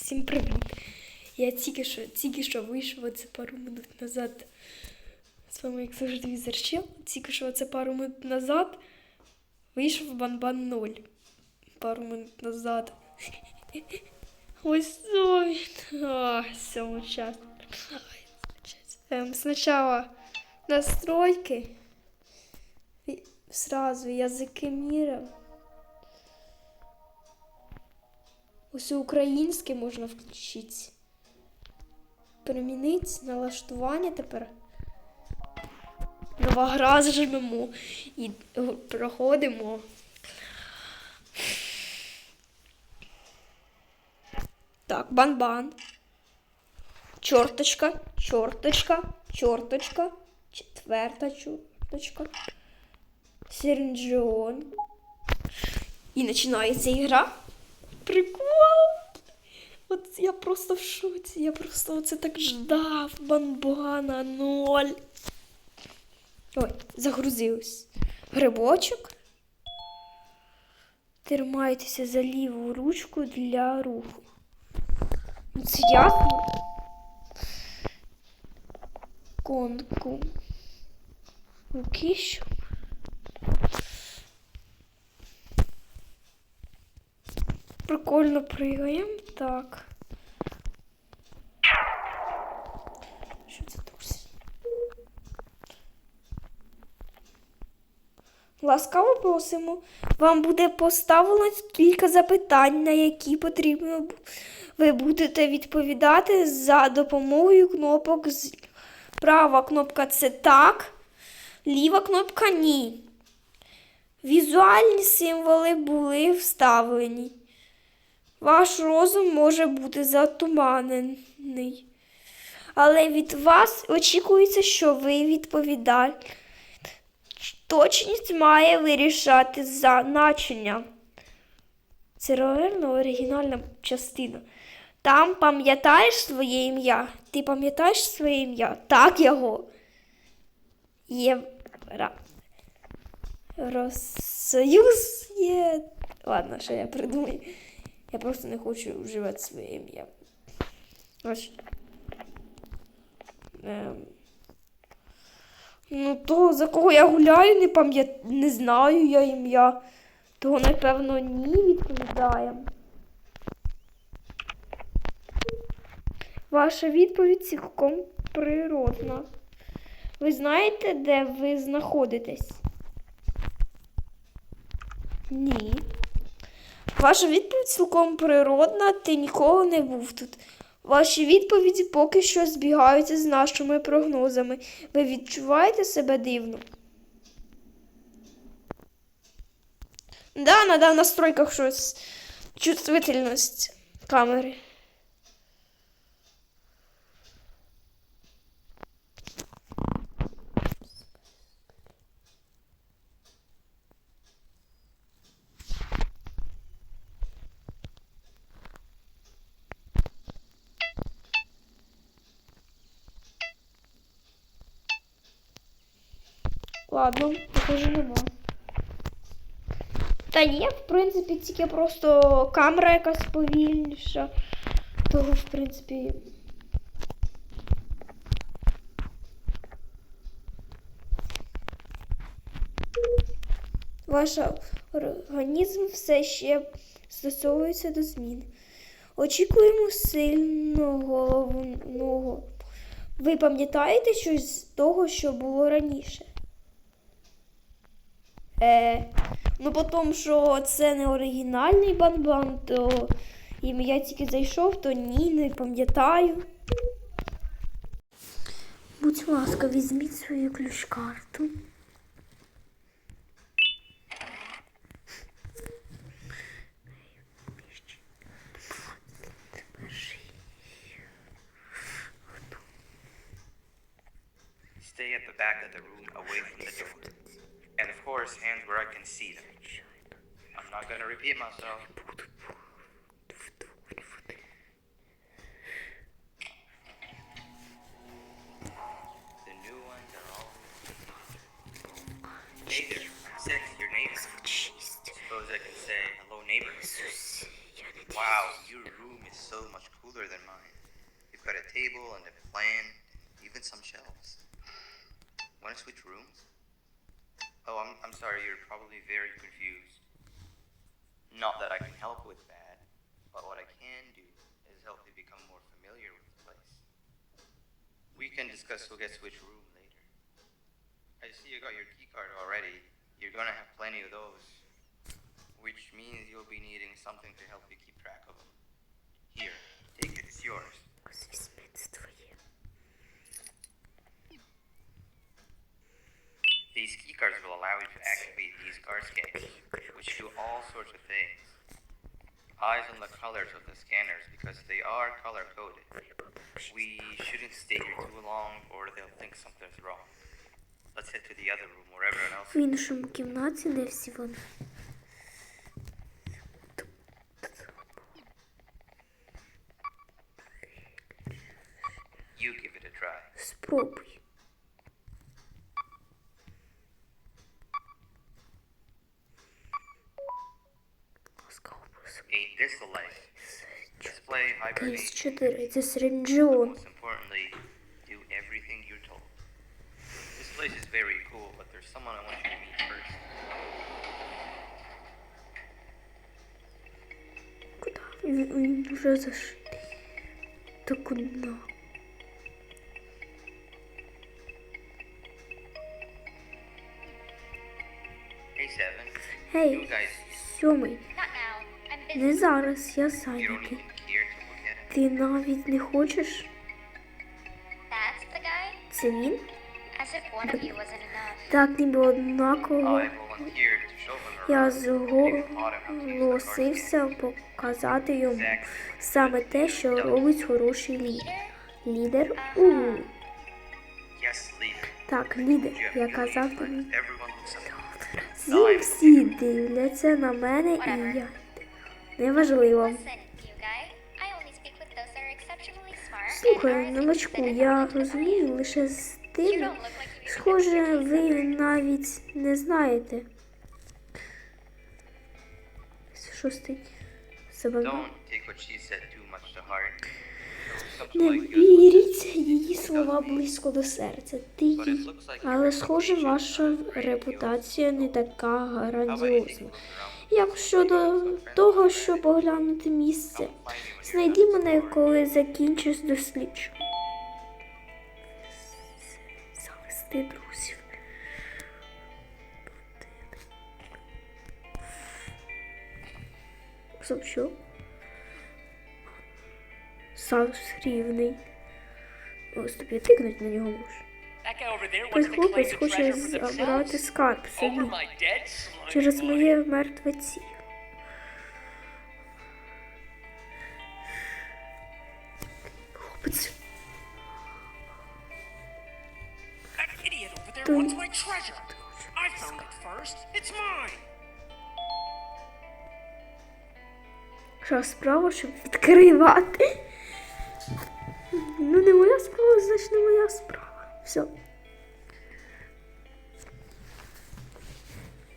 Всім привіт! Я тільки що, тільки що вийшов оце пару минут назад. З вами, як завжди, візерчел. Тільки що оце пару минут назад вийшов Банбан 0. Пару минут назад. Ось. А, все, сейчас. Эм, сначала настройки. Сразу языки мира. Усе українське можна включити. Примінити налаштування тепер. Нова гра зажмемо і проходимо. Так, бан-бан. Чорточка, чорточка, чорточка, четверта чорточка. Серінджіон. І починається ігра. Прикол! От я просто в шоці. Я просто оце так ждав. Банбана ноль. Ой, загрузилось. Грибочок. Тримайтеся за ліву ручку для руху. Ну, Це ясно. Конку. Руки Прикольно пригаємо. Так. Що це друзі? Ласкаво просимо. Вам буде поставлено кілька запитань, на які потрібно ви будете відповідати за допомогою кнопок. Права кнопка це так, ліва кнопка ні. Візуальні символи були вставлені. Ваш розум може бути затуманений. Але від вас очікується, що ви відповідаєте. Точність має вирішати значення. Це реально оригінальна частина. Там пам'ятаєш своє ім'я. Ти пам'ятаєш своє ім'я? Так його. Євра. Розсоюз є. Ладно, що я придумаю. Я просто не хочу вживати своє ім'я. Ось. Ем. Ну, то, за кого я гуляю, не пам'ятаю, не знаю я ім'я. Того, напевно, ні відповідає. Ваша відповідь цілком природна. Ви знаєте, де ви знаходитесь? Ні. Ваша відповідь цілком природна, ти ніколи не був тут. Ваші відповіді поки що збігаються з нашими прогнозами. Ви відчуваєте себе дивно? Да, надо в настройках щось. Чувствительність камери. Ладно, похоже нема. Та є, в принципі, тільки просто камера якась повільніша. Того, в принципі. Ваш організм все ще стосовується до змін. Очікуємо сильного головного. Ви пам'ятаєте щось з того, що було раніше? Е, ну, по тому, що це не оригінальний банбан, то ім'я тільки зайшов, то ні, не пам'ятаю. Будь ласка, візьміть свою ключ-карту. Stay at the back of the room, away from the door. Of course, hands where I can see them. I'm not gonna repeat myself. The new ones are all. Six, your neighbor. Suppose I can say hello, neighbor. Wow, your room is so much cooler than mine. You've got a table and a plan, even some shelves. Want to switch rooms? Oh, I'm, I'm sorry, you're probably very confused. Not that I can help with that, but what I can do is help you become more familiar with the place. We can discuss who gets which room later. I see you got your key card already. You're gonna have plenty of those. Which means you'll be needing something to help you keep track of them. Here, take it, it's yours. These key cards will allow you to activate these card scanners, which do all sorts of things. Eyes on the colors of the scanners because they are color coded. We shouldn't stay here too long or they'll think something's wrong. Let's head to the other room where everyone else В іншому кімнаті, де всі вони. You give it a try. Спробуй. You to meet first. Куда? Він, вже зашитий. Та куди? Hey, Гей, guys, сьомий. Не зараз, я зайнятий. Ти навіть не хочеш? Це він? Так, ніби однаково. Я зголосився показати йому саме те, що робить хороший лідер. Лідер? У. Так, лідер. Я казав тобі. Всі всі дивляться на мене і я. Неважливо. Слухай, новачку, я розумію лише з тим, схоже, ви навіть не знаєте. Шостий. Something Не віріть її слова близько до серця. Ти Але схоже, ваша репутація не така грандіозна. Як щодо того, щоб оглянути місце, знайди мене, коли закінчиш дослідження. Завести друзів. Що? Саус рівний. Ось тобі тикнуть на нього можеш. Той хлопець хоче забрати скарб собі через моє мертве тіло. Хлопець, mine. що справа, щоб відкривати. Ну, не моя справа, значить не моя справа. Все.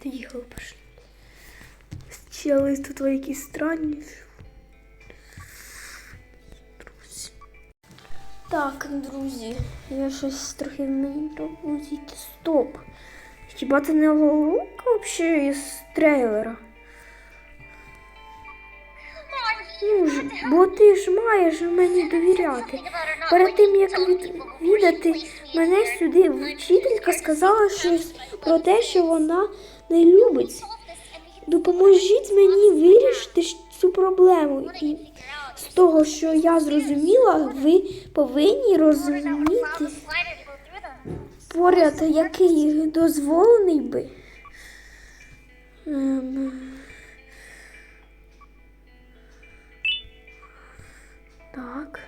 Поїхали, пошли. Чели тут якісь странні. Друзі. Так, друзі, я щось трохи мені пропустити. Стоп. Хіба це не головка взагалі із трейлера? Ну ж, бо ти ж маєш мені довіряти. Перед тим як відвідати мене сюди, вчителька сказала щось про те, що вона не любить. Допоможіть мені вирішити цю проблему. І з того, що я зрозуміла, ви повинні розуміти поряд, який дозволений би. Так.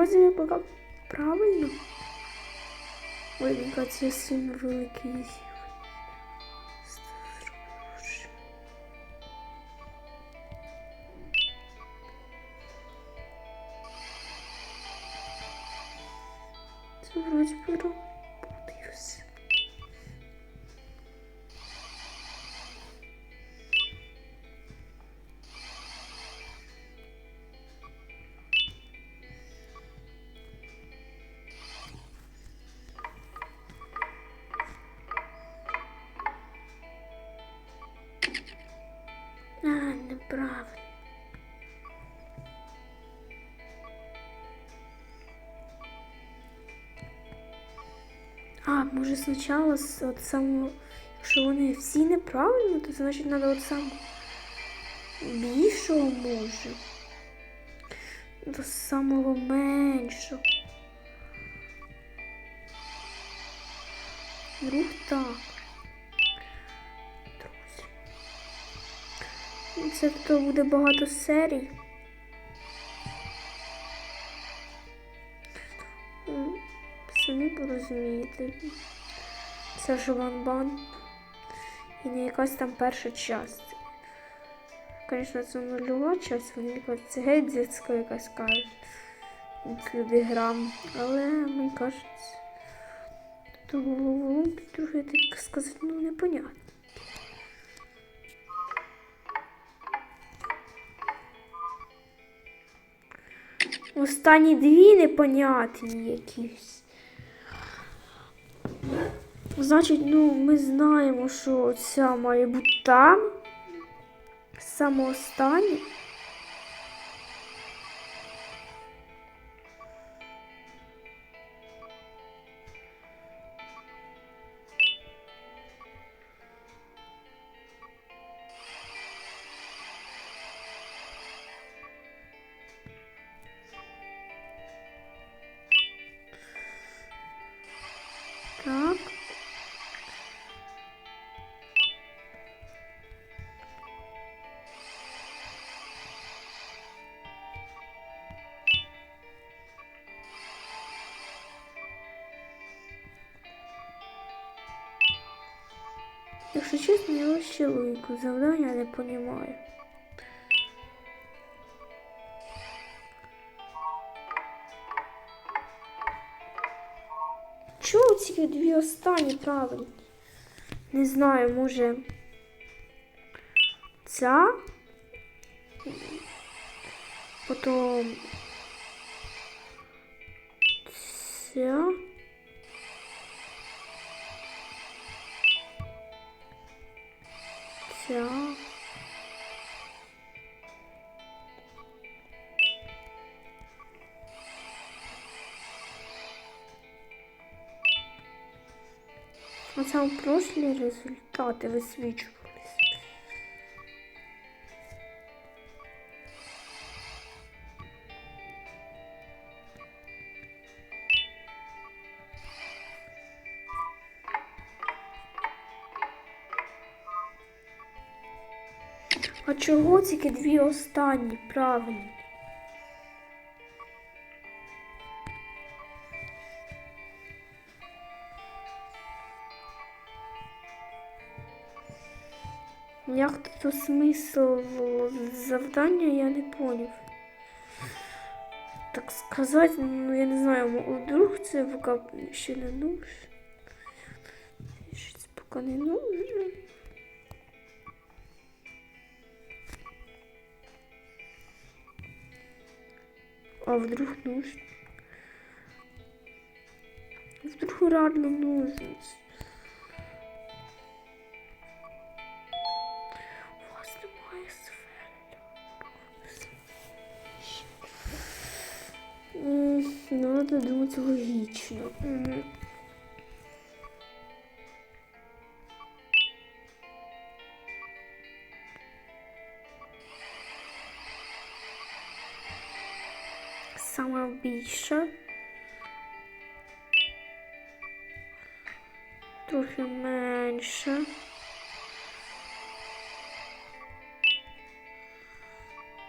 Вроді пока правильно. Ой, мені кажеться, сильно великий неправильно. А, може спочатку з от самого, якщо вони всі неправильно, то значить треба от самого більшого може. До самого меншого. То буде багато серій. Самі порозумієте. Це ж ван-бан. І не якась там перша частина. Звісно, це нульова часть, вони це геть дитська якась кажуть. Люди грам. Але мені кажеться, то голову трохи так сказати, ну непонятно. Останні дві непонятні якісь. Значить, ну, ми знаємо, що ця має бути там. Саме Якщо чесно, я вообще логіку завдання не розумію. Чого ці дві останні правильні? Не знаю, може ця. Потім ця. Оце у прошлі результати висвічувались. А чого тільки дві останні правильні? Тут смисл завдання, я не поняв. Так сказати, ну я не знаю, вдруг це поки ще не нужно. Щось поки не нужно. А вдруг нужно? Вдруг реально нужно. Надо думать логично. Мгм. Саме більше. Трохи менше.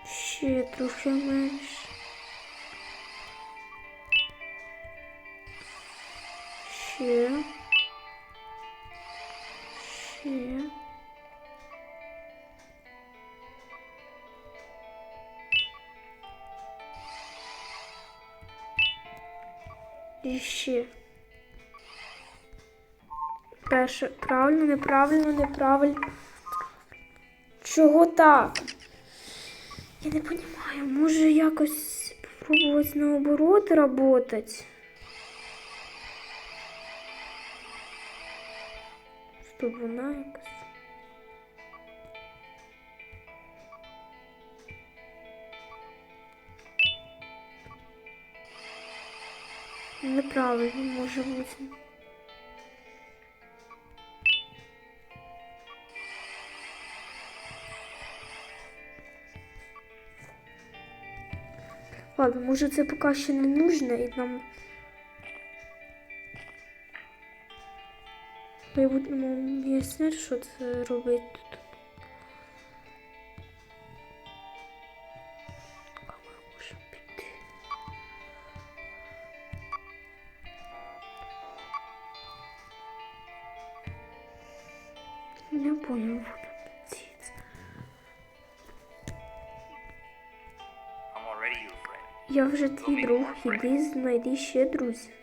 Ще Ще. Ще. Перше. Правильно, неправильно, неправильно. Чого так? Я не розумію, може якось спробувати наоборот работать? Щоб вона якось. Неправильно може бути. Ладно, може це поки що не нужно і нам. В майбутньому об'яснять, що це робить тут. Не понял. Я вже твій друг, іди знайди ще друзів.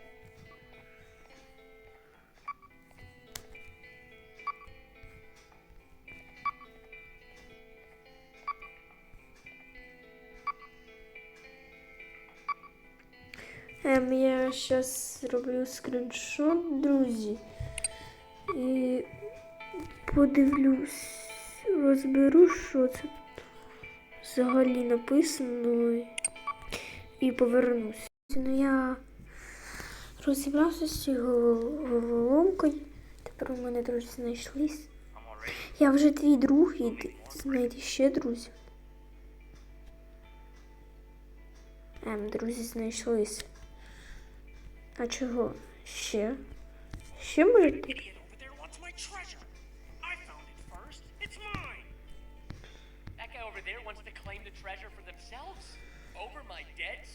Скріншот, друзі. І подивлюсь, розберу, що це тут взагалі написано. і- повернусь. Ну я розібрався з цією головоломкою. Тепер у мене друзі знайшлись. Я вже твій друг і знайди ще друзів. Ем, друзі знайшлись. А чого? Shim shimmered. Idiot over there wants my treasure. I found it first. It's mine. That guy over there wants to claim the treasure for themselves over my dead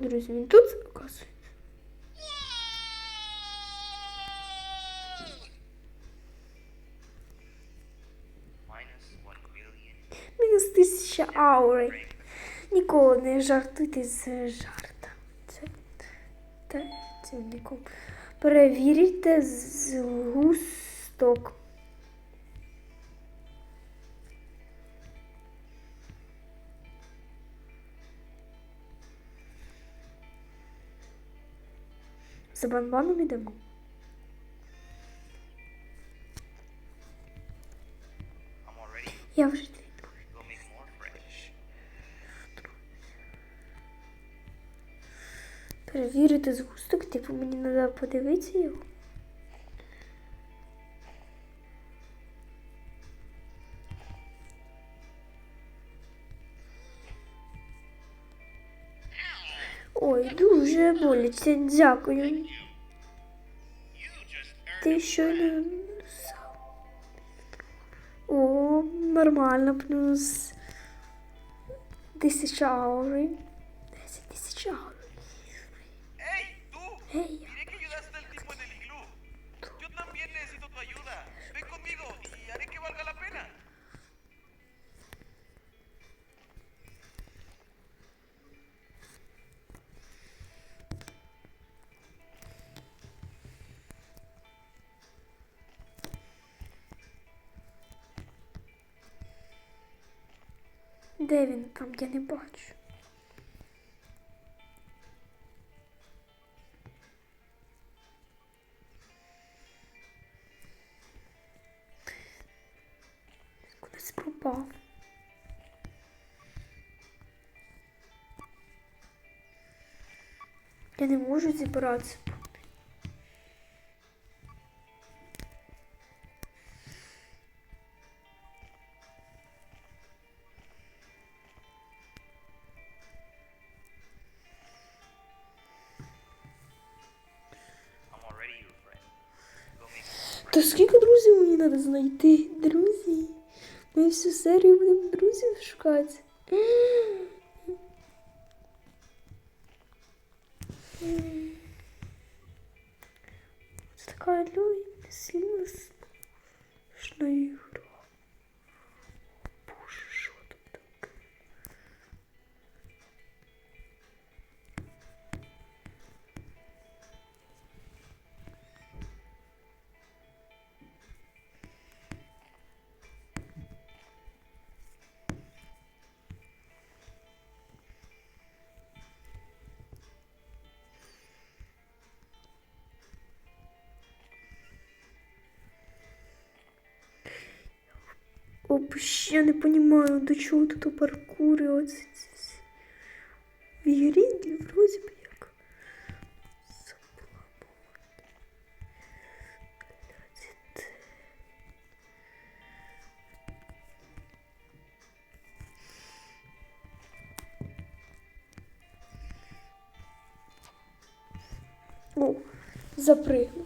Друзі, він тут million. Мінус тисяча аури. Ніколи не жартуйте з жарта. Це, та, це нікому. Перевірте згусток. За банбаном ідемо. Я вже. Перевірити згусток, типу мені треба подивитися його. Дуже боляче, дякую. Ти щойно. О, нормально, плюс. Тисяча аури. Де він там? Я не бачу. Кудись пропав. Я не можу зібратися. Та скільки друзів мені треба знайти? Друзі. Ми всю серію будемо друзів шукати. Це така легка, Вообще не понимаю, до чого тут паркури. Оце ці всі. В ігрі вроді б як. О, запригнув.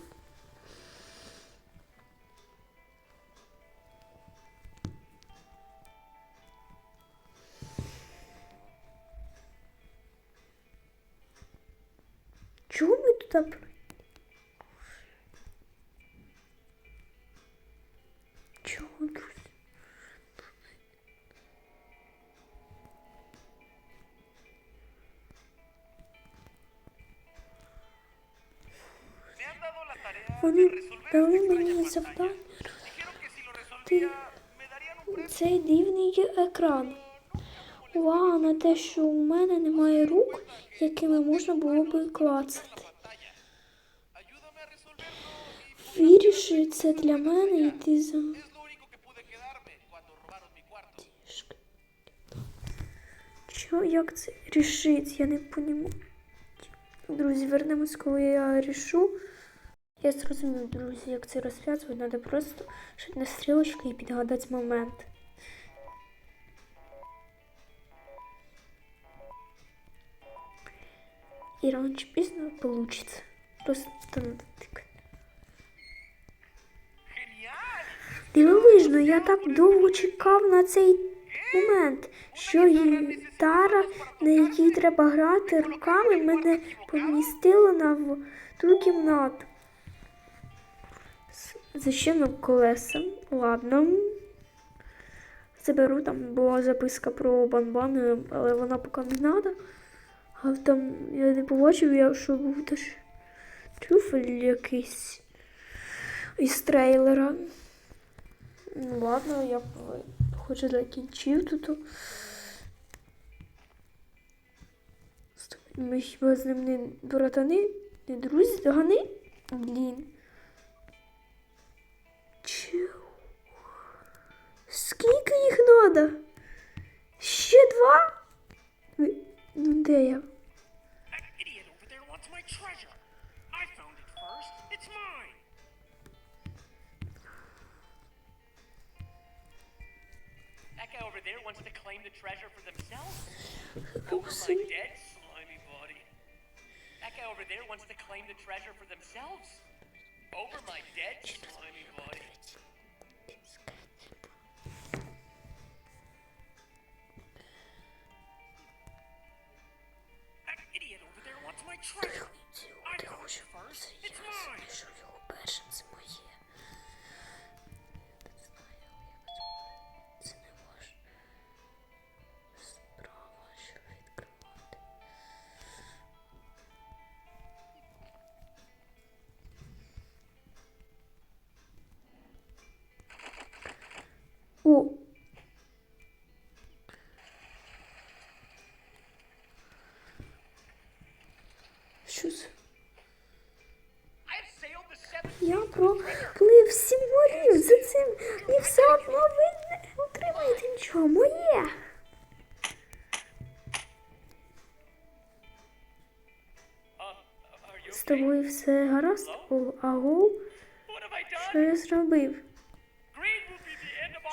Ти resolvía me darían un premio. цей дивний екран. Увага на те, що у мене немає рук, якими можна було би клацати. Це для мене і за. Що, як це рішить? Я не понімаю. Друзі, вернемось, коли я рішу. Я зрозумів, друзі, як це розв'язувати. Треба просто шити на стрілочку і підгадати момент. І рано пізно получится. Просто надо тикати. Дивовижно, я так довго чекав на цей момент, що гітара, на якій треба грати руками, мене помістила на ту кімнату. З- Зачинив колеса. Ладно. Заберу, там була записка про банбан, але вона поки не треба. А там я не побачив, я, що був теж трюфель якийсь із трейлера. Ну ладно, я б хоч закінчив тут. Ми хіба з ним не братани, не друзі, догани? Блін. Скільки їх надо? Ще два? Ну де я? that guy over there wants to claim the treasure for themselves. Over my dead slimy body. That guy over there wants to claim the treasure for themselves. Over my dead slimy body. Що це? I've sailed the seven Я проплив сім морів за цим і все одно ви не отримаєте нічого. Моє. З тобою все гаразд? О, агу? Що я зробив? Us.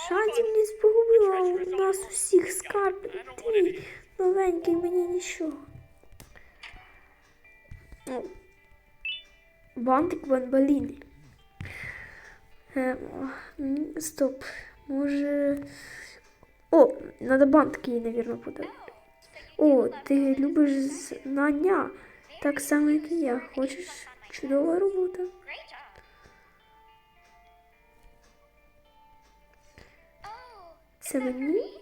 Жадібність погубила у нас усіх скарб. Ти, новенький, мені нічого. Бантик Бамбаліни. Ем, стоп. Може. О, надо бантики їй, навірно, подати. О, ти любиш знання. Так само, як і я. Хочеш? Чудова робота. Це мені?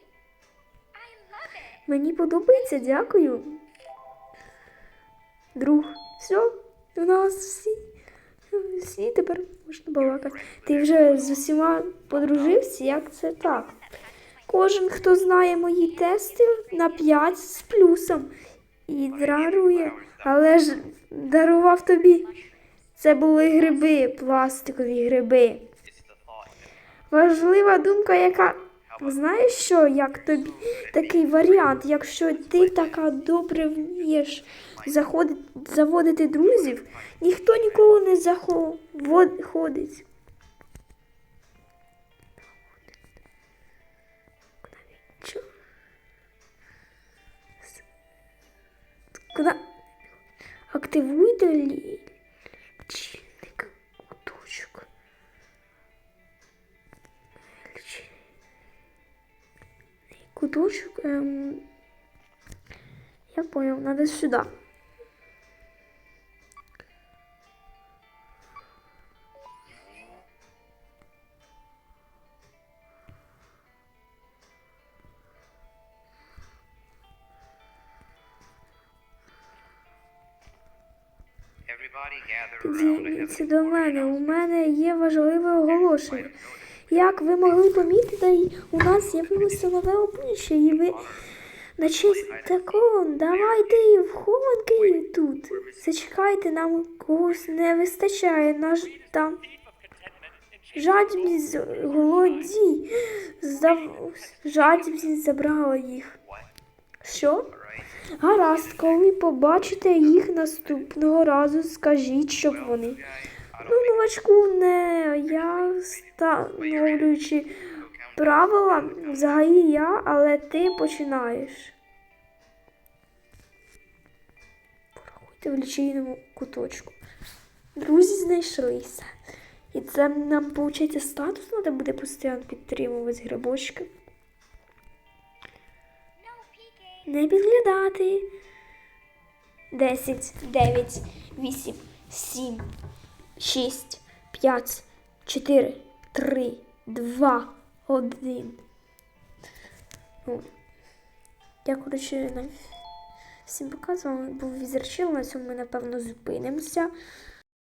Мені подобається, дякую. Друг, все, у нас всі. Всі тепер можна балакати. Ти вже з усіма подружився, як це так? Кожен, хто знає мої тести на 5 з плюсом і дарує, але ж дарував тобі. Це були гриби, пластикові гриби. Важлива думка, яка. Знаєш що, як тобі такий варіант, якщо ти така добре вмієш заходити, заводити друзів, ніхто ніколи не заходить. Чо? Куди? Активуйте лі- лічильник куточок. Лічильник. Куточок. Эм... Я понял, надо сюда. Heavenly до мене. У мене є важливе оголошення. Як ви могли помітити, у нас з'явилося нове обличчя, і ви на честь такого давайте в хованки тут. Зачекайте, нам когось не вистачає. Наш там жадібність голоді. Здав... Жадібність забрала їх. Що? Гаразд, коли побачите їх наступного разу, скажіть, щоб вони. Ну, новачку не я встановлюючи правила, взагалі я, але ти починаєш. Порахуйте в лічильному куточку. Друзі знайшлися. І це нам, виходить, статус треба буде постійно підтримувати грибочки. Не підглядати. 10, 9, 8, 7, 6, 5, 4, 3, 2, 1. Ну, я, коротше, всім показувала, був візерчил, на цьому ми, напевно, зупинимося.